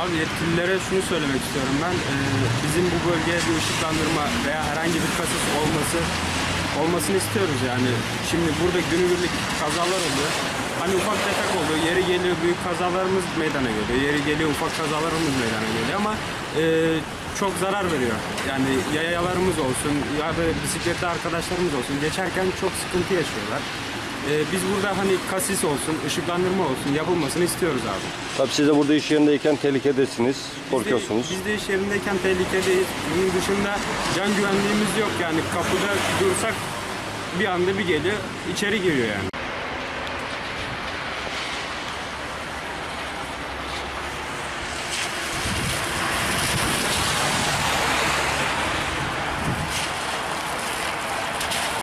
Abi yetkililere şunu söylemek istiyorum ben. Ee, bizim bu bölgeye bir ışıklandırma veya herhangi bir kasus olması olmasını istiyoruz yani. Şimdi burada günübirlik kazalar oluyor. Hani ufak tefek oluyor. Yeri geliyor büyük kazalarımız meydana geliyor. Yeri geliyor ufak kazalarımız meydana geliyor ama e, çok zarar veriyor. Yani yayalarımız olsun ya da bisikletli arkadaşlarımız olsun geçerken çok sıkıntı yaşıyorlar. E, biz burada hani kasis olsun, ışıklandırma olsun yapılmasını istiyoruz abi. Tabii siz de burada iş yerindeyken tehlikedesiniz, korkuyorsunuz. Biz de, biz de iş yerindeyken tehlikedeyiz. Bunun dışında can güvenliğimiz yok yani kapıda dursak bir anda bir geliyor içeri giriyor yani.